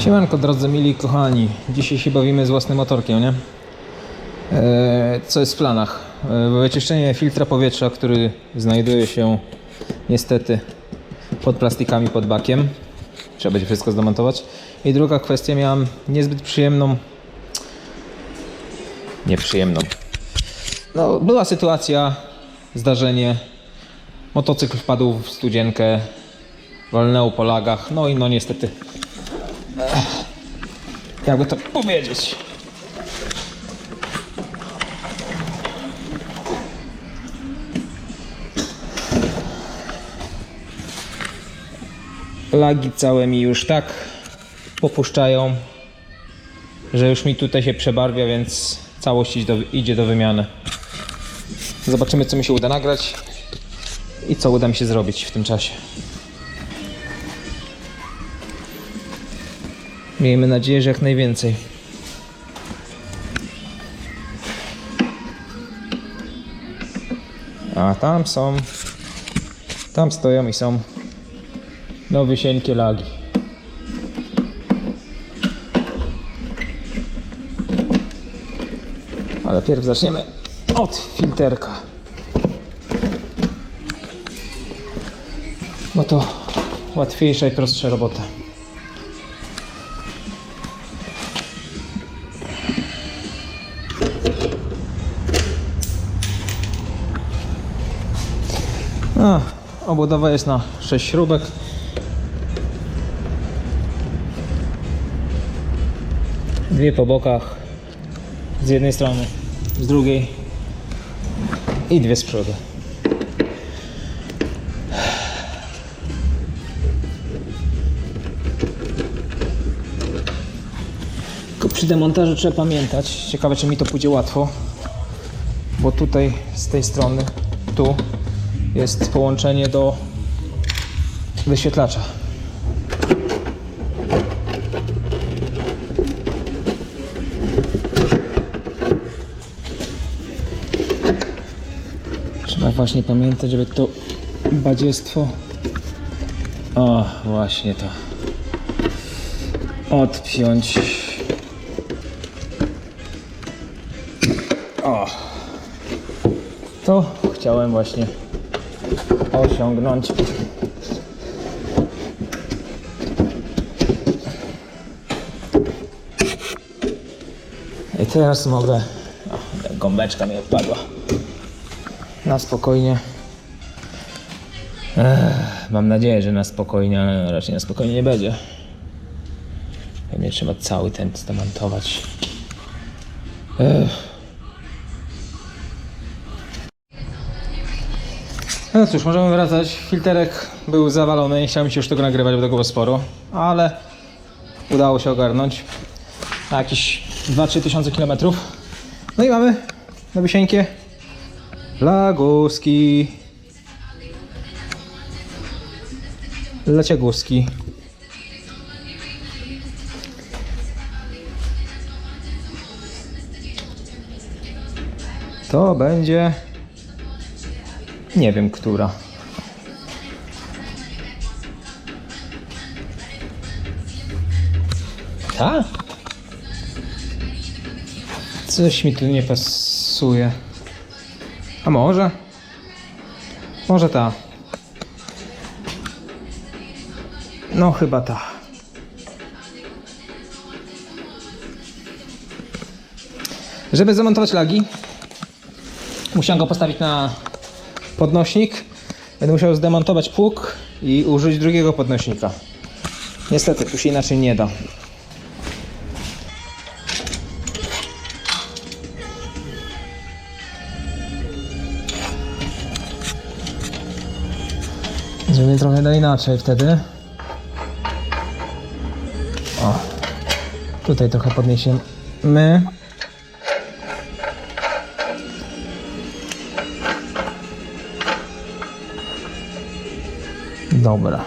Siemanko drodzy mili kochani, dzisiaj się bawimy z własnym motorkiem, nie? Eee, co jest w planach? Eee, wyczyszczenie filtra powietrza, który znajduje się niestety pod plastikami, pod bakiem. Trzeba będzie wszystko zdemontować. I druga kwestia, miałam niezbyt przyjemną... Nieprzyjemną. No, była sytuacja, zdarzenie. Motocykl wpadł w studzienkę, walnęło po lagach, no i no niestety jakby to powiedzieć. Lagi całe mi już tak popuszczają, że już mi tutaj się przebarwia, więc całość idzie do, idzie do wymiany. Zobaczymy, co mi się uda nagrać i co uda mi się zrobić w tym czasie. Miejmy nadzieję, że jak najwięcej. A tam są. Tam stoją i są nowisieńkie lagi. Ale pierw zaczniemy od filterka. Bo to łatwiejsza i prostsza robota. A, obudowa jest na 6 śrubek. Dwie po bokach. Z jednej strony, z drugiej. I dwie z przodu. Przy demontażu trzeba pamiętać. Ciekawe, czy mi to pójdzie łatwo. Bo tutaj z tej strony, tu jest połączenie do wyświetlacza. Trzeba właśnie pamiętać, żeby to badziestwo. O, właśnie to. Odpiąć. O. To chciałem właśnie osiągnąć. I teraz mogę. O, gąbeczka mi odpadła. Na spokojnie. Ech, mam nadzieję, że na spokojnie, ale raczej na spokojnie nie będzie. Pewnie trzeba cały ten zdemontować. Ech. No cóż, możemy wracać. Filterek był zawalony, nie chciałem się już tego nagrywać, bo tego było sporo, ale udało się ogarnąć na jakieś 2-3 tysiące kilometrów. No i mamy nowysieńkie laguski. Leciaguski. To będzie nie wiem, która. Ta? Coś mi tu nie pasuje. A może? Może ta. No, chyba ta. Żeby zamontować lagi, musiałem go postawić na podnośnik. Będę musiał zdemontować pług i użyć drugiego podnośnika. Niestety, tu się inaczej nie da. Zrobię trochę da inaczej wtedy. O. Tutaj trochę podniesiemy. Dobra.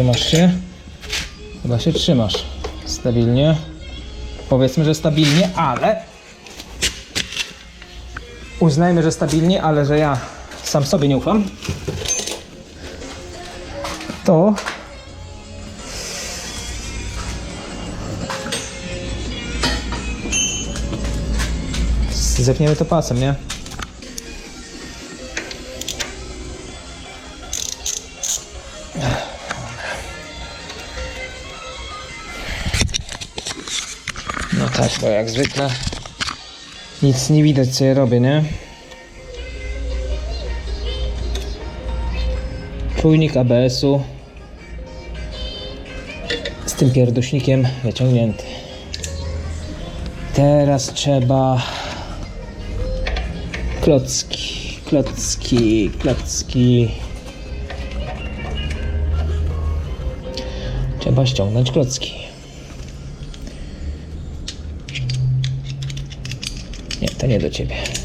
Trzymasz się? Chyba się trzymasz. Stabilnie. Powiedzmy, że stabilnie, ale... Uznajmy, że stabilnie, ale że ja sam sobie nie ufam. To... Zepniemy to pasem, nie? Bo jak zwykle nic nie widać co ja robię, nie? Czujnik ABS-u z tym pierdośnikiem wyciągnięty. Teraz trzeba klocki, klocki, klocki. Trzeba ściągnąć klocki. Nie, to nie do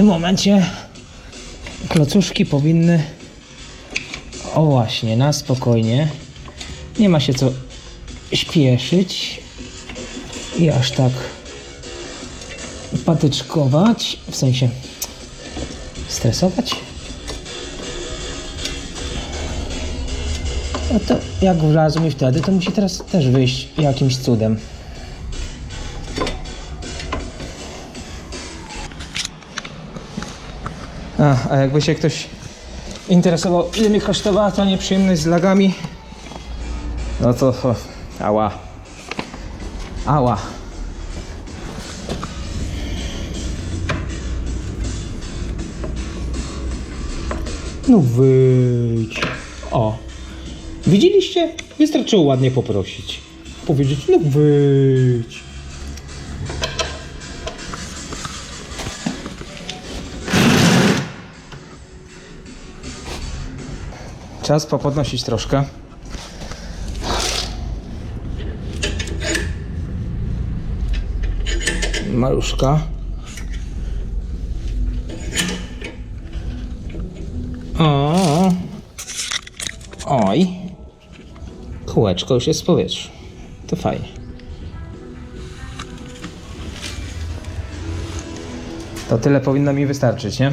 tym momencie klocuszki powinny. O właśnie, na spokojnie. Nie ma się co śpieszyć i aż tak patyczkować, w sensie stresować. No to jak wlazł mi wtedy, to musi teraz też wyjść jakimś cudem. A, jakby się ktoś interesował, ile mi kosztowała ta nieprzyjemność z lagami, no to o, ała. Ała. No wyjdź. O. Widzieliście? Wystarczyło ładnie poprosić. Powiedzieć, no wyjdź. Czas popodnosić troszkę. Maluszka. O. Oj. Kółeczko już jest w powietrzu. To fajnie. To tyle powinno mi wystarczyć, nie?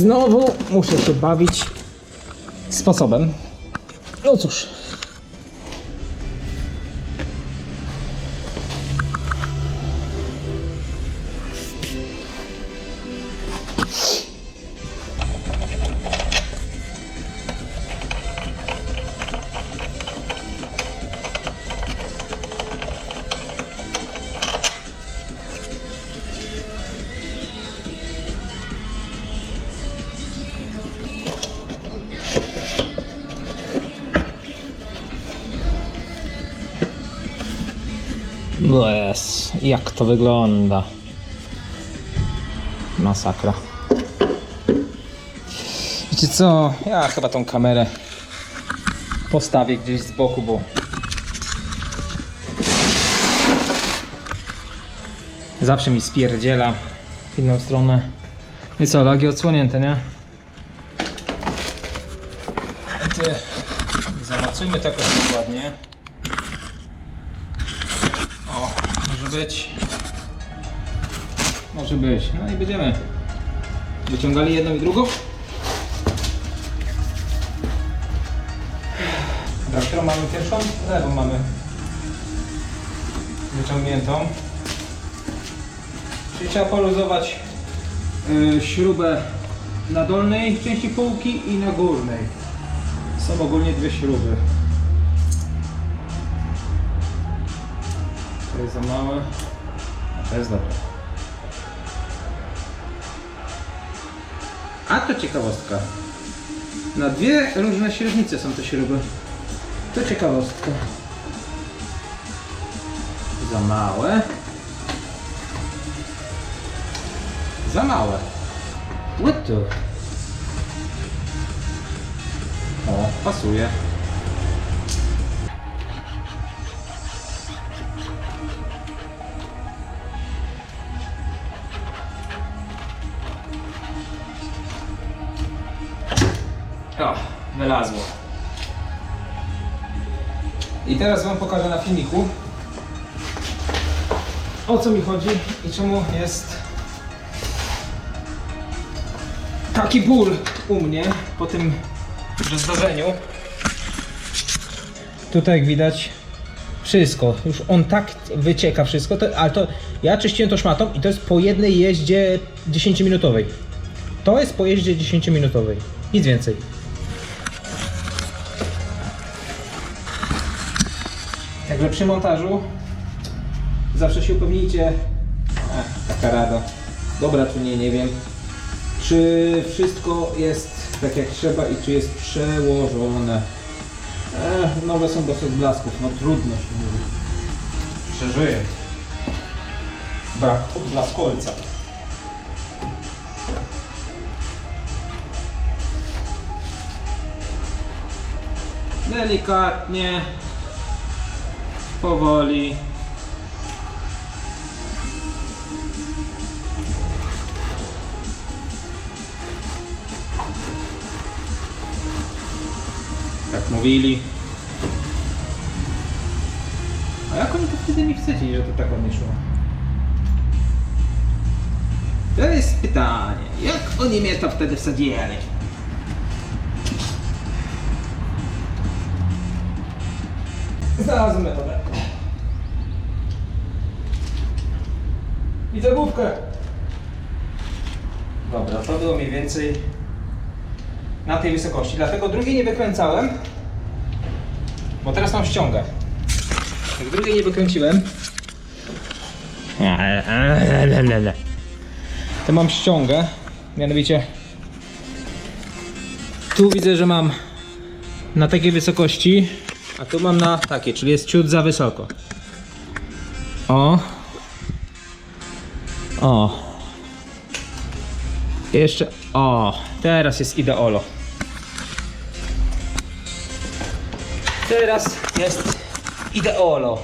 Znowu muszę się bawić sposobem. No cóż. Yes, jak to wygląda? Masakra. Wiecie co? Ja chyba tą kamerę postawię gdzieś z boku, bo zawsze mi spierdziela w inną stronę. I co, lagi odsłonięte, nie? Zamontujmy to jakoś ładnie. O, może być. Może być. No i będziemy wyciągali jedną i drugą. Dobra, którą mamy pierwszą? Lewą mamy wyciągniętą. Czyli trzeba poluzować y, śrubę na dolnej części półki i na górnej. Są ogólnie dwie śruby. To jest za małe, a to jest dobre. A to ciekawostka. Na dwie różne średnice są te śruby. To ciekawostka. Za małe. Za małe. What the? O, pasuje. O, wylazło. I teraz Wam pokażę na filmiku o co mi chodzi i czemu jest taki ból u mnie po tym zdarzeniu. Tutaj jak widać wszystko, już on tak wycieka wszystko, to, ale to ja czyściłem to szmatą i to jest po jednej jeździe 10-minutowej. To jest po jeździe 10-minutowej. Nic więcej. Także przy montażu zawsze się upewnijcie. Taka rada. Dobra, czy nie, nie wiem. Czy wszystko jest tak jak trzeba i czy jest przełożone. Nowe są dosyć blasków, no trudno się mówi. Przeżyję. Brak odblaskolca. Delikatnie, powoli. Tak mówili. A jak oni to wtedy mi wsadzili, że to tak ładnie szło? To jest pytanie. Jak oni mnie to wtedy wsadzili? Znalazłem metodę. Widzę główkę. Dobra, to było mniej więcej na tej wysokości. Dlatego drugiej nie wykręcałem, bo teraz mam ściągę. Jak drugiej nie wykręciłem, to mam ściągę. Mianowicie tu widzę, że mam na takiej wysokości, a tu mam na takiej, czyli jest ciut za wysoko. O. O. Jeszcze. O. Teraz jest ideolo. Teraz jest ideolo.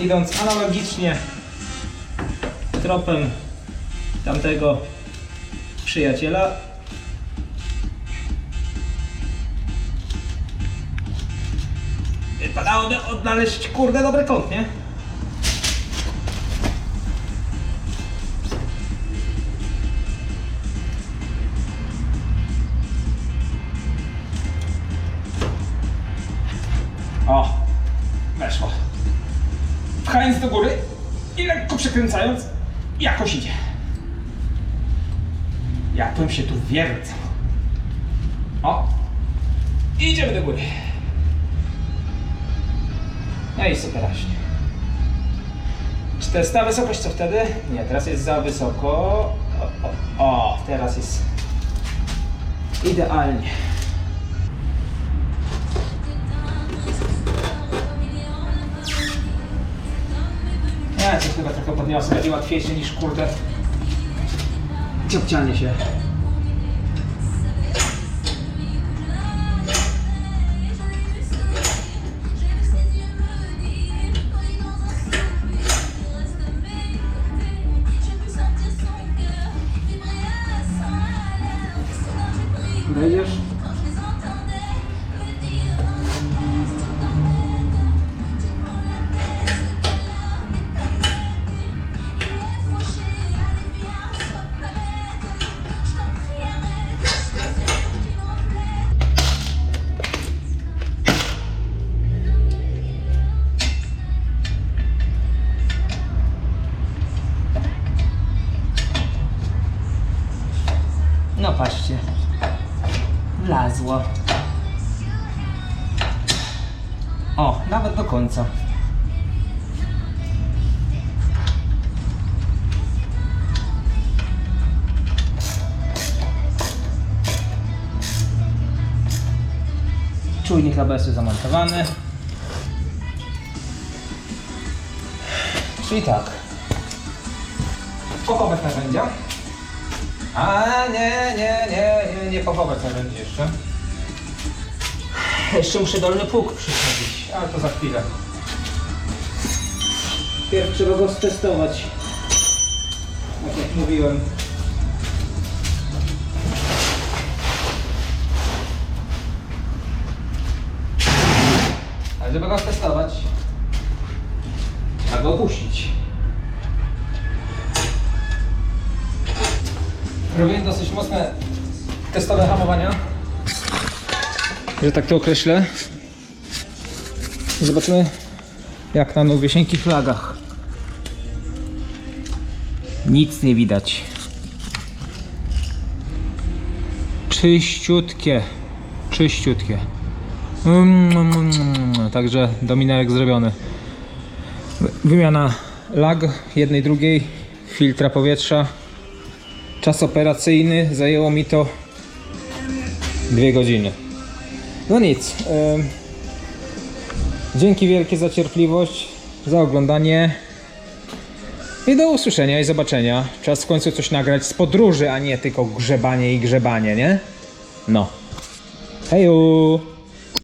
Idąc analogicznie tropem tamtego przyjaciela. Wypadałoby odnaleźć kurde dobry kąt, nie? O, weszło. Pchając do góry i lekko przekręcając, jakoś idzie. Jakbym się tu wiercał. O, idziemy do góry. No i superaśnie. Czy to jest ta wysokość co wtedy? Nie, teraz jest za wysoko. O, o, o teraz jest idealnie. Nie, to chyba trochę podniosę, będzie łatwiejsze niż kurde ciopcianie się. Czujnik ABS-u zamontowany. Czyli tak. Pochować narzędzia. A nie, nie, nie, nie, nie pochować narzędzi jeszcze. Jeszcze muszę dolny pług przychodzić, ale to za chwilę. Pierw trzeba go stestować. Tak jak mówiłem. Ale żeby go testować, trzeba go opuścić. Robię dosyć mocne testowe hamowania, że tak to określę. Zobaczymy jak na nowiesieńkich flagach. Nic nie widać. Czyściutkie. Czyściutkie. Mm, mm, mm. Także dominerek zrobiony. Wymiana lag jednej, drugiej, filtra powietrza. Czas operacyjny zajęło mi to dwie godziny. No nic. Dzięki wielkie za cierpliwość, za oglądanie. I do usłyszenia i zobaczenia. Czas w końcu coś nagrać z podróży, a nie tylko grzebanie i grzebanie, nie? No. Heju!